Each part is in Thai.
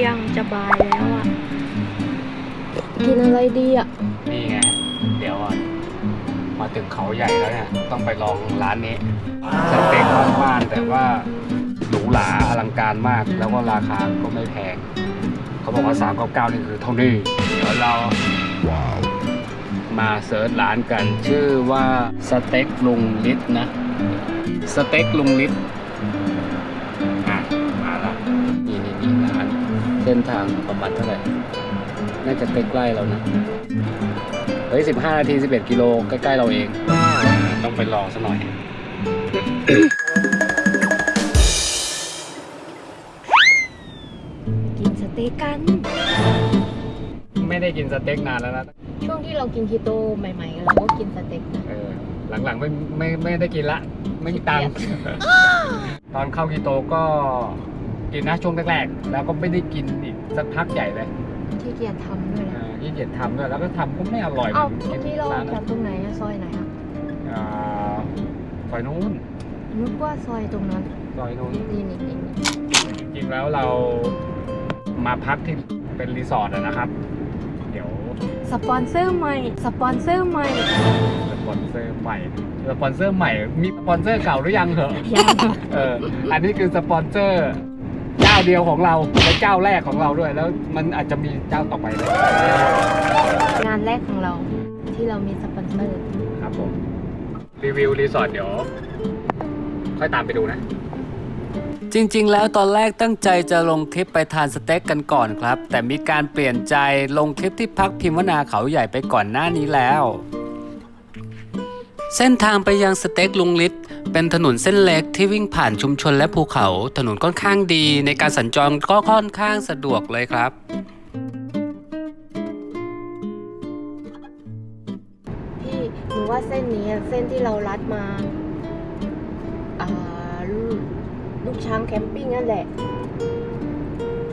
ที่ยงจะบ่ายแล้วอะ กินอะไรดีอะ นี่ไง เดี๋ยวอะ มาถึงเขาใหญ่แล้วเนี่ย ต้องไปลองร้านนี้สเต็กบ้านๆแต่ว่าหรูหราอลังการมาก แล้วก็ราคาก็ไม่แพง เขาบอกว่า 399 นี่คือเท่านี้ เดี๋ยวเรามาเสิร์ชร้านกัน ชื่อว่าสเต็กลุงลิศนะ สเต็กลุงลิศ ส้นทางประมาณเท่าไหร่ น่าจะใกล้ๆเรานะ เฮ้ย 15 นาที 11 กิโล ใกล้ๆเราเอง ต้องไปรอสักหน่อย กินสเต็กกัน ไม่ได้กินสเต็กนานแล้วนะ ช่วงที่เรากินคีโตใหม่ๆเราก็กินสเต็กนะ เออ หลังๆไม่ไม่ไม่ได้กินละ ไม่มีตังค์ ตอนเข้ากีโตก็ กินนะช่วงแรกๆ แล้วก็ไม่ได้กินอีกสักพักใหญ่เลยที่เกียจทำด้วยเอนะอยี่เกียจทำด้วยแล้วก็ทำก็ไม่อร่อยเอ้าหมือนที่เราร้านจอดตรงไหนอะซอยไหนอะอ่าซอยนู้นนึกว่าซอยตรงนั้นซอยนู้น นี่นี่นี่นี่จริงๆแล้วเรามาพักที่เป็นรีสอร์ทอะนะครับ เดี๋ยวสปอนเซอร์ใหม่สปอนเซอร์ใหม่สปอนเซอร์ใหม่สปอนเซอร์ใหม่ มีสปอนเซอร์เก่าหรือยังเหรอยังเอออันนี้คือสปอนเซอร์ เจ้าเดียวของเราและเจ้าแรกของเราด้วย แล้วมันอาจจะมีเจ้าต่อไปเลยงานแรกของเราที่เรามีสปอนเซอร์ครับผมรีวิวรีสอร์ทเดี๋ยวค่อยตามไปดูนะ จริงๆ แล้วตอนแรกตั้งใจจะลงคลิปไปทานสเต็กกันก่อนครับ แต่มีการเปลี่ยนใจลงคลิปที่พักพิมพ์วนาเขาใหญ่ไปก่อนหน้านี้แล้ว เส้นทางไปยังสเต็กลุงลิศ เป็นถนนเส้นเล็กที่วิ่งผ่านชุมชนและภูเขา ถนนค่อนข้างดีในการสัญจรก็ค่อนข้างสะดวกเลยครับพี่หนูว่าเส้นนี้เส้นที่เราลัดมาอาลูกลูกช้างแคมปิ้งนั่นแหละ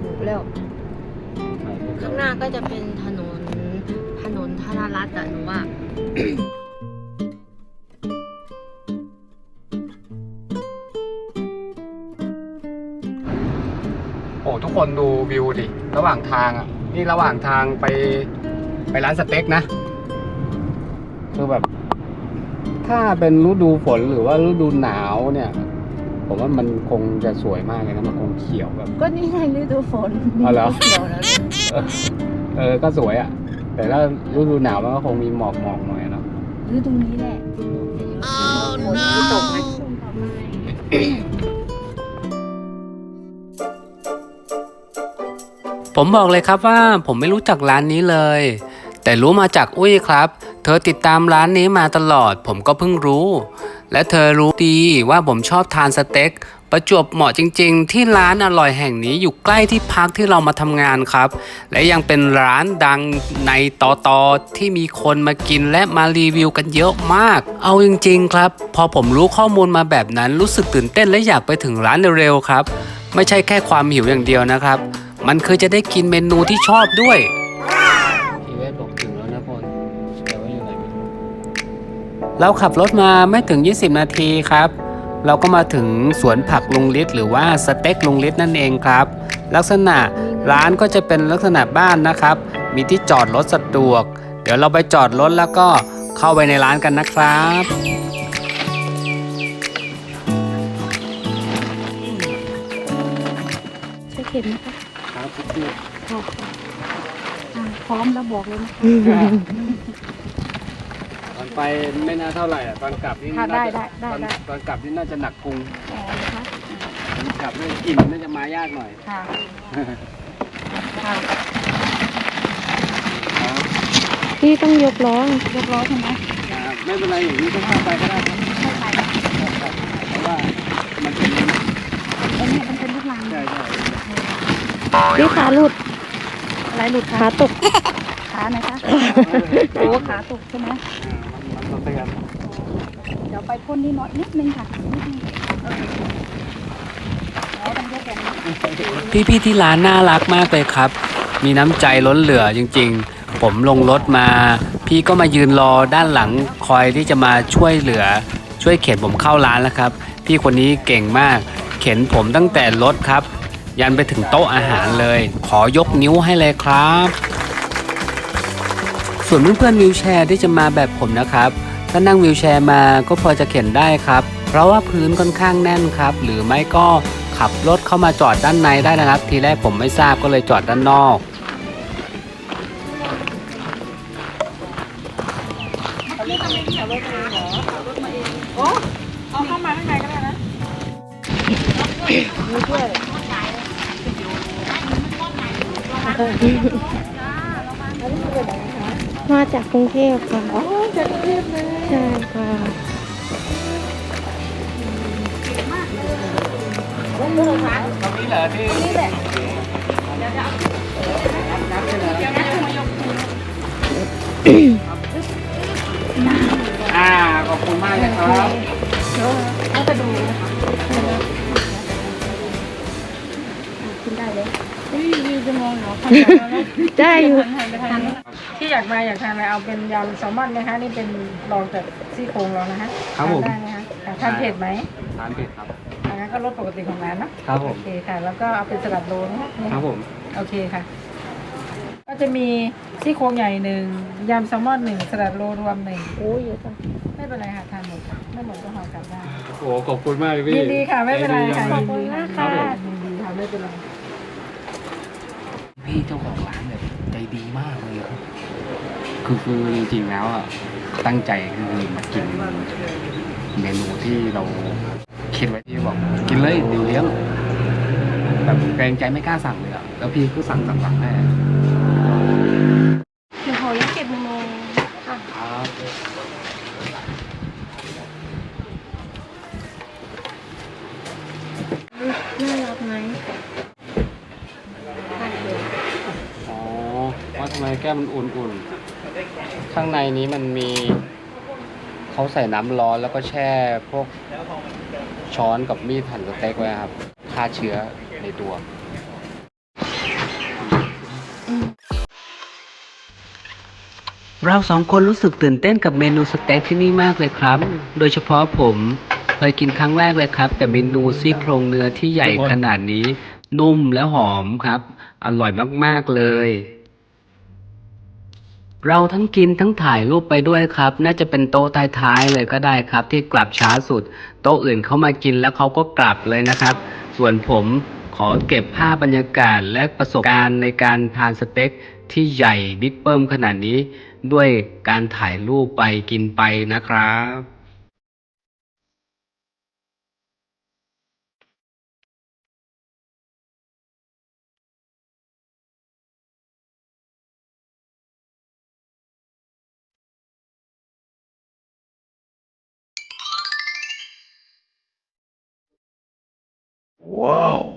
ถูกแล้วข้างหน้าก็จะเป็นถนนถนนธนารัตน์อะหนูว่า คนดูวิวดิ ระหว่างทางอะ นี่ระหว่างทางไปไปร้านสเต็กนะ คือแบบ ถ้าเป็นฤดูฝนหรือว่าฤดูหนาวเนี่ย ผมว่ามันคงจะสวยมากเลยนะ มันคงเขียวแบบ ก็นี่ไงฤดูฝนอ๋อเหรอเขียวแล้วเนี่ยเออเออ ก็สวยอะ แต่ถ้าฤดูหนาวมันก็คงมีหมอกหมอกๆหน่อยเนาะ ฤดูนี้แหละฝนที่ตกไง ผมบอกเลยครับว่าผมไม่รู้จักร้านนี้เลย แต่รู้มาจากอุ้ยครับ เธอติดตามร้านนี้มาตลอด ผมก็เพิ่งรู้ และเธอรู้ดีว่าผมชอบทานสเต็กประจวบเหมาะจริง ๆ ที่ร้านอร่อยแห่งนี้อยู่ใกล้ที่พักที่เรามาทำงานครับ และยังเป็นร้านดังในตอตอที่มีคนมากินและมารีวิวกันเยอะมาก เอาจริง ๆ ครับ พอผมรู้ข้อมูลมาแบบนั้นรู้สึกตื่นเต้นและอยากไปถึงร้านเร็วๆครับ ไม่ใช่แค่ความหิวอย่างเดียวนะครับ มันคือจะได้กินเมนูที่ชอบด้วยทีเวสบอกถึงแล้วนะพลแต่ว่าอยู่ไหนไม่รู้เราขับรถมาไม่ถึง 20 นาทีครับ เราก็มาถึงสวนผักลุงฤทธิ์หรือว่าสเต็กลุงฤทธิ์นั่นเองครับ ลักษณะร้านก็จะเป็นลักษณะบ้านนะครับ มีที่จอดรถสะดวก เดี๋ยวเราไปจอดรถแล้วก็เข้าไปในร้านกันนะครับช่วยเข็นนะคะครับ พี่พร้อมแล้วบอกเลยนะตอนไปไม่น่าเท่าไหร่อะตอนกลับนี่ค่ะน่าได้จะได้ได้ตอนได้ตอนกลับนี่น่าจะหนักกรุงอ๋อนะคะตอนกลับนี่อิ่มน่าจะมายากหน่อย ค่ะค่ะครับพี่ต้องยกล้อยกล้อใช่ไหมครับไม่เป็นไรอย่างนี้ก็พาไปก็ได้ครับไม่ไปเพราะว่ามันเป็นอันนี้มันเป็นลูกลังใช่ใช่ พี่ขาหลุด อะไรหลุดขาตก ขาไหนคะ โอ้ขาตกใช่ไหมอ่ามันมันเตือนเดี๋ยวไปพ่นนี่น้อยนิดนึงค่ะนิดนึงเอออ๋อต้องยกแบบนี้พี่ๆที่ร้านน่ารักมากเลยครับ มีน้ำใจล้นเหลือจริงๆ ผมลงรถมา พี่ก็มายืนรอด้านหลังคอยที่จะมาช่วยเหลือ ช่วยเข็นผมเข้าร้านแล้วครับ พี่คนนี้เก่งมาก เข็นผมตั้งแต่รถครับ ยันไปถึงโต๊ะอาหารเลย ขอยกนิ้วให้เลยครับ ส่วนเพื่อนๆวิวแชร์ที่จะมาแบบผมนะครับ ถ้านั่งวิวแชร์มาก็พอจะเข็นได้ครับ เพราะว่าพื้นค่อนข้างแน่นครับ หรือไม่ก็ขับรถเข้ามาจอดด้านในได้นะครับ ทีแรกผมไม่ทราบก็เลยจอดด้านนอกเอาเข้ามาข้างในก็ได้นะ มาจากกรุงเทพค่ะอ๋อจากกรุงเทพเลยใช่ค่ะตรงนี้เหรอที่นี่แหละอ่าขอบคุณมากเลยครับ ได้อยู่ที่อยากมาอยากทานอะไรเอาเป็นยำแซลมอนไหมคะนี่เป็นรองจากซี่โครงเรานะคะครับผมทานได้ไหมคะอะทานเผ็ดไหมร้านเผ็ดครับอันนั้นก็ลดปกติของร้านเนอะครับผโอมเคค่ะ แล้วก็เอาเป็นสลัดโลนะคะนี่ครับผมโอเคค่ะ ก็จะมีซี่โครงใหญ่หนึ่งยำแซลมอนหนึ่งสลัดโลรวมหนึ่งโอ้ยเยอะจังไม่เป็นไรค่ะทานหมดค่ะไม่หมดก็ห่อกลับได้โอ้ขอบคุณมากเลยพี่ยินดีค่ะไม่เป็นไรค่ะขยิอบนคุณดีมากค่ะครับผมยินดีค่ะไม่เป็นไร พี่เจ้าของร้านแบบใจดีมากเลยครับ คือคือจริงๆแล้วอะตั้งใจคือมากินเมนูที่เราคิดไว้ที่บอกกินเลยเดี๋ยวเลี้ยงแบบเกรงใจไม่กล้าสั่งเลยอะแล้วพี่ก็สั่งสั่งสั่งให้ เดี๋ยวขอยักเก็บเมนูค่ะ ครับ น่ารักไหม อ๋อว่าทำไม แก้มมันอุ่นๆ ข้างในนี้มันมีเขาใส่น้ำร้อนแล้วก็แช่พวกช้อนกับมีดหั่นสเต็กไว้ครับฆ่าเชื้อในตัวเราสองคนรู้สึกตื่นเต้นกับเมนูสเต็กที่นี่มากเลยครับ โดยเฉพาะผมเคยกินครั้งแรกเลยครับ แต่เมนูซี่โครงเนื้อที่ใหญ่ขนาดนี้ นุ่มและหอมครับ อร่อยมาก ๆ เลย เราทั้งกินทั้งถ่ายรูปไปด้วยครับ น่าจะเป็นโต๊ะท้ายๆเลยก็ได้ครับ ที่กลับช้าสุด โต๊ะอื่นเขามากินแล้วเขาก็กลับเลยนะครับ ส่วนผมขอเก็บภาพบรรยากาศและประสบการณ์ในการทานสเต็กที่ใหญ่บิ๊กเบิ้มขนาดนี้ ด้วยการถ่ายรูปไปกินไปนะครับ Whoa.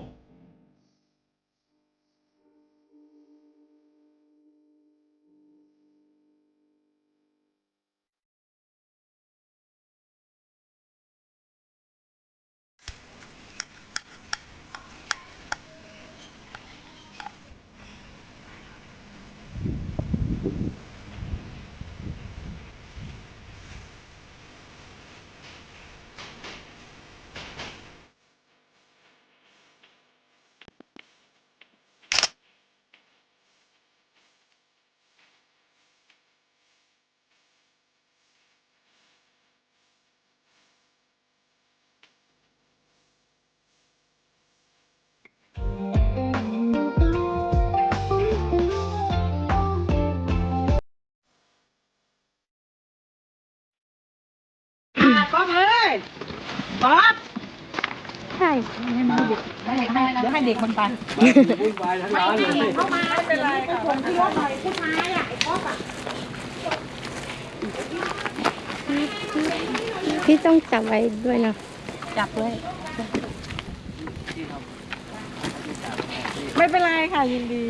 ใช่เดี๋ยวให้เด็กมันไปวุ่นวายทั้งร้านเลยไม่เป็นไรค่ะพี่ต้องจับไว้ด้วยนะจับเลยไม่เป็นไรค่ะยินดี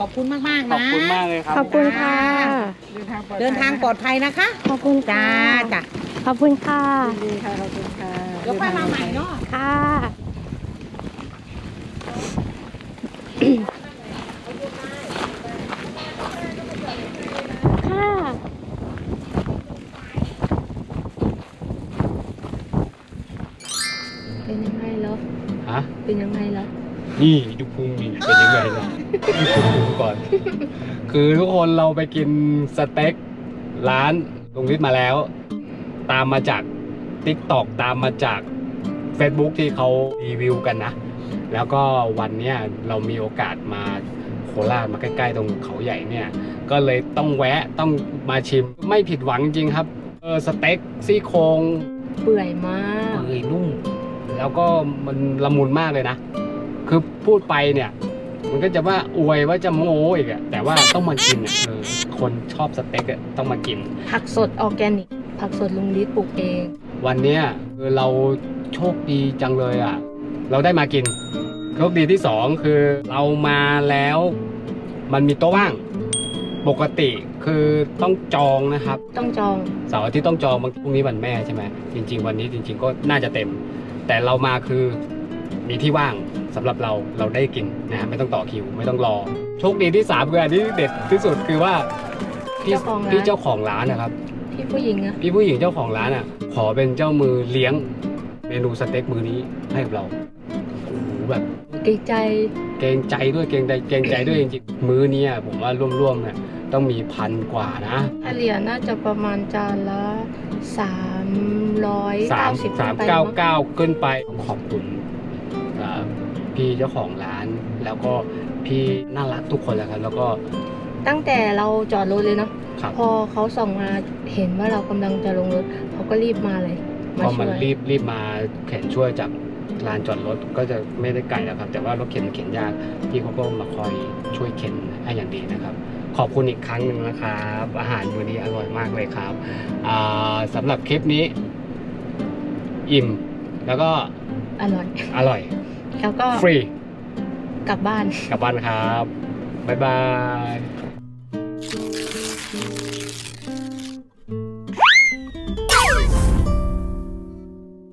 ขอบคุณมากมากนะ ขอบคุณมากเลยครับ ขอบคุณค่ะ เดินทางปลอดภัยนะคะ ขอบคุณจ้าจ้ะขอบคุณค่ะดีค่ะ ขอบคุณค่ะเดี๋ยวไปมาใหม่เนาะ ค่ะเป็นยังไงแล้วฮะเป็นยังไงแล้วนี่ดูพุงนี่เป็นยังไงแล้ว ก่อน คือทุกคนเราไปกินสเต็กร้านลุงฤทธิ์มาแล้ว ตามมาจาก t ิ k t o k ตามมาจาก Facebook ที่เขารีวิวกันนะ แล้วก็วันเนี้ยเรามีโอกาสมาโคราชมาใกล้ๆตรงเขาใหญ่เนี่ย ก็เลยต้องแวะต้องมาชิมไม่ผิดหวังจริงครับเออสเต็กซี่โครงเปื่อยมากเปื่อยนุ่มแล้วก็มันละมุนมากเลยนะ คือพูดไปเนี่ย มันก็จะว่าอวยว่าจะโม้อีกอะแต่ว่าต้องมากินอะเออคนชอบสเต็กอะต้องมากิน ผักสดออร์แกนิก ผักสดลุงลิศปลูกเอง วันเนี้ยคือเราโชคดีจังเลยอะเราได้มากินโชคดีที่สองคือเรามาแล้ว มันมีโต๊ะว่าง ปกติคือต้องจองนะครับ ต้องจอง เสาร์อาทิตย์ต้องจองบางพรุ่งนี้วันแม่ใช่ไหมจริง ๆ วันนี้จริง ๆ ก็น่าจะเต็ม แต่เรามาคือมีที่ว่าง สำหรับเราเราได้กินนะไม่ต้องต่อคิวไม่ต้องรอ โชคดีที่สามคืออันที่เด็ดที่สุดคือว่าพี่เจ้าของร้านพี่เจ้าของร้านนะครับพี่ผู้หญิงอะพี่ผู้หญิงเจ้าของร้านอะขอเป็นเจ้ามือเลี้ยงเมนูสเต็กมือนี้ให้กับเราโอ้โหแบบเกรงใจเกรงใจด้วยเกรงใจเกรงใจด้วยจริงๆมื้อเนี้ยผมว่าร่วมๆเนี่ยต้องมีพันกว่านะเฉลี่ยน่าจะประมาณจานละสามร้อยสาเก้ามสิบสามเก้าเก้าขึ้นไป ขอบคุณเอ่อ พี่เจ้าของร้าน แล้วก็พี่น่ารักทุกคนแหละครับ แล้วก็ ตั้งแต่เราจอดรถเลยเนาะครับ พอเขาส่องมาเห็นว่าเรากำลังจะลงรถเขาก็รีบมาเลย มาพอช่มันวยรีบรีบมาเข็นช่วยจากลานจอดรถก็จะไม่ได้ไกลแล้วครับ แต่ว่ารถเข็นเข็นยากพี่เขาก็มาคอยช่วยเข็นให้อย่างดีนะครับ ขอบคุณอีกครั้งหนึ่งนะครับ อาหารวันนี้อร่อยมากเลยครับอ่าสำหรับคลิปนี้ อิ่ม แล้วก็อร่อย อร่อย แล้วก็ฟรี กลับบ้าน กลับบ้านครับ บ๊ายบาย